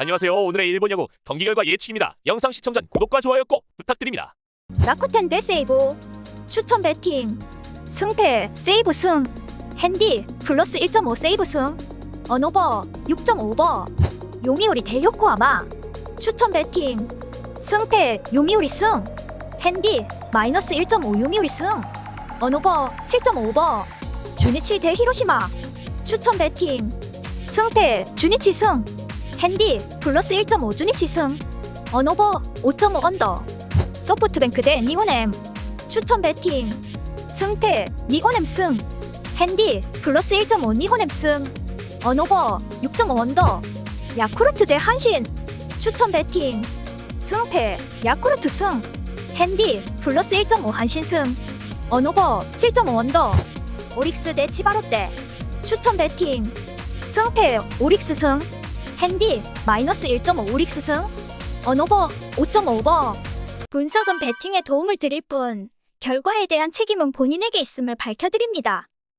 안녕하세요. 오늘의 일본 야구 경기 결과 예측입니다. 영상 시청 전 구독과 좋아요 꼭 부탁드립니다. 라쿠텐 대 세이브 추천 배팅 승패 세이브 승 핸디 플러스 1.5 세이브 승 언오버 6.5버 요미우리 대 요코하마 추천 배팅 승패 요미우리 승 핸디 마이너스 1.5 요미우리 승 언오버 7.5버 주니치 대 히로시마 추천 배팅 승패 주니치 승 핸디 플러스 1.5 주니 치 승. 언오버 5.5 언더. 소프트뱅크 대 니고넴. 추천 배팅. 승패 니고넴 승. 핸디 플러스 1.5 니고넴 승. 언오버 6.5 원더. 야쿠르트 대 한신. 추천 배팅. 승패 야쿠르트 승. 핸디 플러스 1.5 한신 승. 언오버 7.5 원더. 오릭스 대 치바롯데 추천 배팅. 승패 오릭스 승 핸디 마이너스 1.5 오릭스 승 언오버 5.5버 분석은 배팅에 도움을 드릴 뿐, 결과에 대한 책임은 본인에게 있음을 밝혀드립니다.